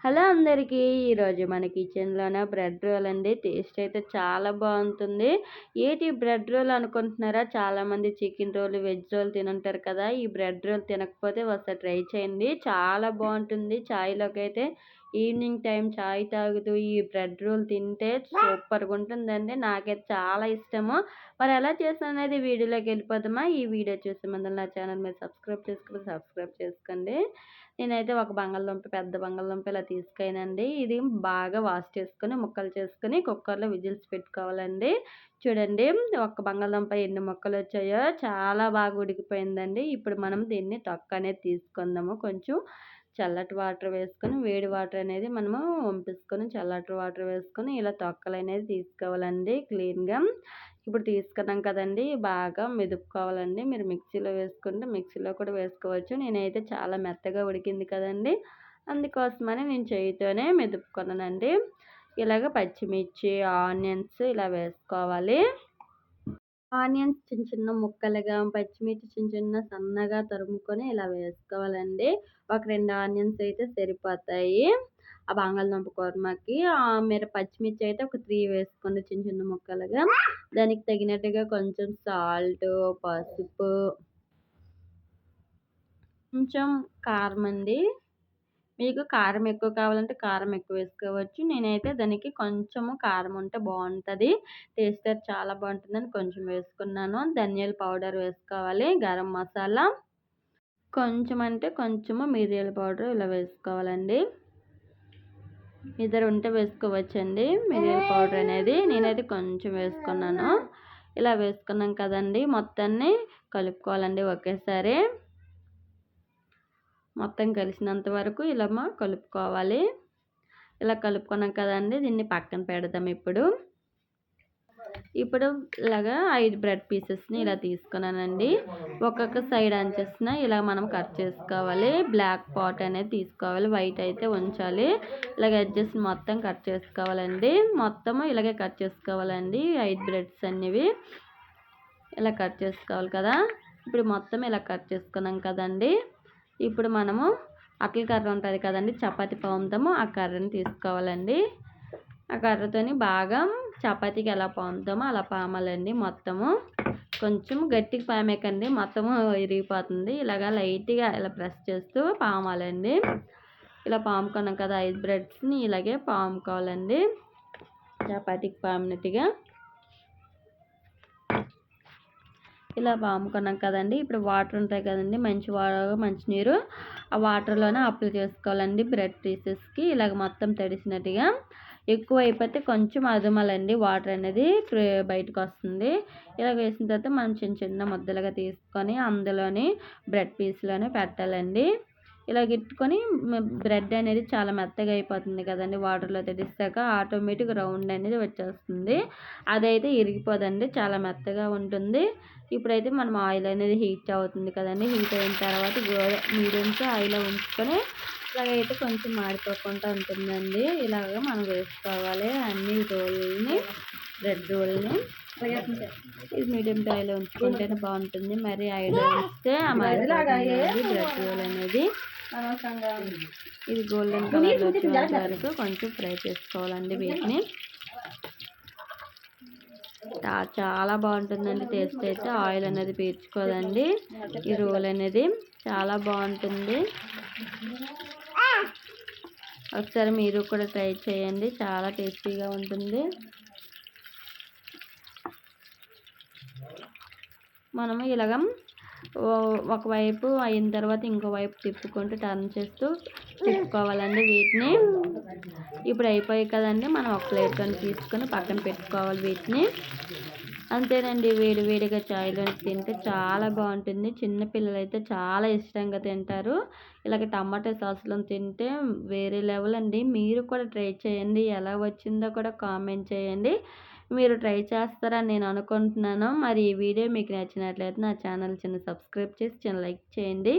Hello అందరికీ! ఈరోజు మన కిచెన్లోనే బ్రెడ్ రోల్ అండి. టేస్ట్ అయితే చాలా బాగుంటుంది. ఏంటి బ్రెడ్ రోల్ అనుకుంటున్నారా? చాలామంది చికెన్ రోల్ వెజ్ రోల్ తినుంటారు కదా. ఈ బ్రెడ్ రోల్ తినకపోతే ఒకసారి ట్రై చేయండి. చాలా బాగుంటుంది. ఛాయ్లోకి అయితే ఈవినింగ్ టైం చాయ్ తాగుతూ ఈ బ్రెడ్ రోల్ తింటే సూపర్గా ఉంటుందండి. నాకైతే చాలా ఇష్టము. మరి ఎలా చేస్తాను అనేది వీడియోలోకి వెళ్ళిపోదామా? ఈ వీడియో చూసే ముందు నా ఛానల్ మీరు సబ్స్క్రైబ్ చేసుకుని సబ్స్క్రైబ్ చేసుకోండి. నేనైతే ఒక బంగాళదుంప పెద్ద బంగాళదుంప ఇలా తీసుకైనండి ఇది బాగా వాష్ చేసుకొని ముక్కలు చేసుకొని కుక్కర్లో విజిల్స్ పెట్టుకోవాలండి. చూడండి ఒక బంగాళదుంప ఎన్ని ముక్కలు వచ్చాయో చాలా బాగా ఉడికిపోయిందండి. ఇప్పుడు మనం దీన్ని తొక్క అనేది తీసుకుందాము కొంచెం. చల్లటి వాటర్ వేసుకొని వేడి వాటర్ అనేది మనము వంపించుకొని చల్లటి వాటర్ వేసుకొని ఇలా తొక్కలు అనేది తీసుకోవాలండి క్లీన్గా. ఇప్పుడు తీసుకున్నాం కదండి బాగా మెదుపుకోవాలండి. మీరు మిక్సీలో వేసుకుంటే మిక్సీలో కూడా వేసుకోవచ్చు. నేనైతే చాలా మెత్తగా ఉడికింది కదండి. అందుకోసమని నేను చేయితోనే మెదుపుకున్నానండి. ఇలాగ పచ్చిమిర్చి ఆనియన్స్ ఇలా వేసుకోవాలి. ఆనియన్స్ చిన్న చిన్న ముక్కలుగా పచ్చిమిర్చి చిన్న చిన్న సన్నగా తరుముకొని ఇలా వేసుకోవాలండి. ఒక రెండు ఆనియన్స్ అయితే సరిపోతాయి. ఆ బంగాళదుంప కూరమాకి మీరు పచ్చిమిర్చి అయితే ఒక త్రీ వేసుకోండి చిన్న చిన్న ముక్కలుగా. దానికి తగినట్టుగా కొంచెం సాల్ట్ పసుపు కొంచెం కారం అండి. మీకు కారం ఎక్కువ కావాలంటే కారం ఎక్కువ వేసుకోవచ్చు. నేనైతే దానికి కొంచెము కారం ఉంటే బాగుంటుంది. టేస్ట్ చాలా బాగుంటుందని కొంచెం వేసుకున్నాను. ధనియాల పౌడర్ వేసుకోవాలి గరం మసాలా. కొంచెం అంటే కొంచెము మిరియాల పౌడర్ ఇలా వేసుకోవాలండి. ఇద్దరు ఉంటే వేసుకోవచ్చండి మిరియాల పౌడర్ అనేది. నేనైతే కొంచెం వేసుకున్నాను. ఇలా వేసుకున్నాం కదండి మొత్తాన్ని కలుపుకోవాలండి ఒకేసారి. మొత్తం కలిసినంత వరకు ఇలా కలుపుకోవాలి. ఇలా కలుపుకున్నాం కదండి దీన్ని పక్కన పెడదాం ఇప్పుడు. ఇప్పుడు ఇలాగా ఐదు బ్రెడ్ పీసెస్ని ఇలా తీసుకున్నానండి. ఒక్కొక్క సైడ్ అంచేసిన ఇలా మనం కట్ చేసుకోవాలి. బ్లాక్ పాట్ అనేది తీసుకోవాలి. వైట్ అయితే ఉంచాలి. ఇలాగ అడ్జస్ట్ మొత్తం కట్ చేసుకోవాలండి. మొత్తము ఇలాగే కట్ చేసుకోవాలండి. ఐదు బ్రెడ్స్ అనేవి ఇలా కట్ చేసుకోవాలి కదా. ఇప్పుడు మొత్తం ఇలా కట్ చేసుకున్నాం కదండి. ఇప్పుడు మనము అట్ల కర్ర ఉంటుంది కదండి చపాతి పాముతాము ఆ కర్రని తీసుకోవాలండి. ఆ కర్రతోని బాగా చపాతీకి ఎలా పాముతామో అలా పామాలండి మొత్తము. కొంచెం గట్టిగా పామేకండి మొత్తము ఇరిగిపోతుంది ఇలాగ లైట్గా ఇలా ప్రెస్ చేస్తూ పామాలండి. ఇలా పాముకున్నాం కదా ఐదు బ్రెడ్స్ని ఇలాగే పాముకోవాలండి. చపాతీకి పామినట్టుగా. ఇలా పాముకున్నాం కదండి. ఇప్పుడు వాటర్ ఉంటాయి కదండి. మంచి మంచినీరు ఆ వాటర్లోనే అప్లై చేసుకోవాలండి. బ్రెడ్ పీసెస్కి ఇలాగ మొత్తం తడిసినట్టుగా. ఎక్కువ అయిపోతే కొంచెం అదుమలండి. వాటర్ అనేది బయటకు వస్తుంది ఇలా వేసిన తర్వాత మనం చిన్న చిన్న ముద్దలుగా తీసుకొని అందులోని బ్రెడ్ పీస్లోనే పెట్టాలండి. ఇలా గిట్టుకొని బ్రెడ్ అనేది చాలా మెత్తగా అయిపోతుంది కదండి. వాటర్లో తెడిస్తాక ఆటోమేటిక్ రౌండ్ అనేది వచ్చేస్తుంది. అదైతే ఇరిగిపోదండి. చాలా మెత్తగా ఉంటుంది. ఇప్పుడైతే మనం ఆయిల్ అనేది హీట్ అవుతుంది కదండి. హీట్ అయిన తర్వాత మీడియంతో ఆయిల్ ఉంచుకొని ఇలాగైతే కొంచెం మాడిపోకుండా ఉంటుందండి. ఇలాగ మనం వేసుకోవాలి. అన్ని రోల్ని బ్రెడ్ రోల్ని. ఇది మీడియం ఆయిల్ ఉంచుకుంటేనే బాగుంటుంది. మరి ఆయిల్ ఉంచితే ఆ బ్రెడ్ రోల్ అనేది. ఇది గోల్డెన్ కలర్ వచ్చేంత వరకు కొంచెం ఫ్రై చేసుకోవాలండి వీటిని. చాలా బాగుంటుందండి. టేస్ట్ అయితే ఆయిల్ అనేది పీల్చుకోదండి. ఈ రోల్ అనేది చాలా బాగుంటుంది. ఒకసారి మీరు కూడా ట్రై చేయండి. చాలా టేస్టీగా ఉంటుంది. మనము ఇలాగ ఒకవైపు అయిన తర్వాత ఇంకో వైపు తిప్పుకుంటూ టర్న్ చేస్తూ తిప్పుకోవాలండి వీటిని. ఇప్పుడు అయిపోయాయి కదండి మనం ఒక ప్లేట్తో తీసుకొని పక్కన పెట్టుకోవాలి వీటిని. అంతేనండి వేడి వేడిగా చాయ్లో తింటే చాలా బాగుంటుంది. చిన్నపిల్లలు అయితే చాలా ఇష్టంగా తింటారు. ఇలాగ టమాటా సాస్లో తింటే వేరే లెవెల్ అండి. మీరు కూడా ట్రై చేయండి. ఎలా వచ్చిందో కూడా కామెంట్ చేయండి. మీరు ట్రై చేస్తారని నేను అనుకుంటున్నాను. మరి ఈ వీడియో మీకు నచ్చినట్లయితే నా ఛానల్ చిన్న సబ్స్క్రైబ్ చేసి చిన్న లైక్ చేయండి.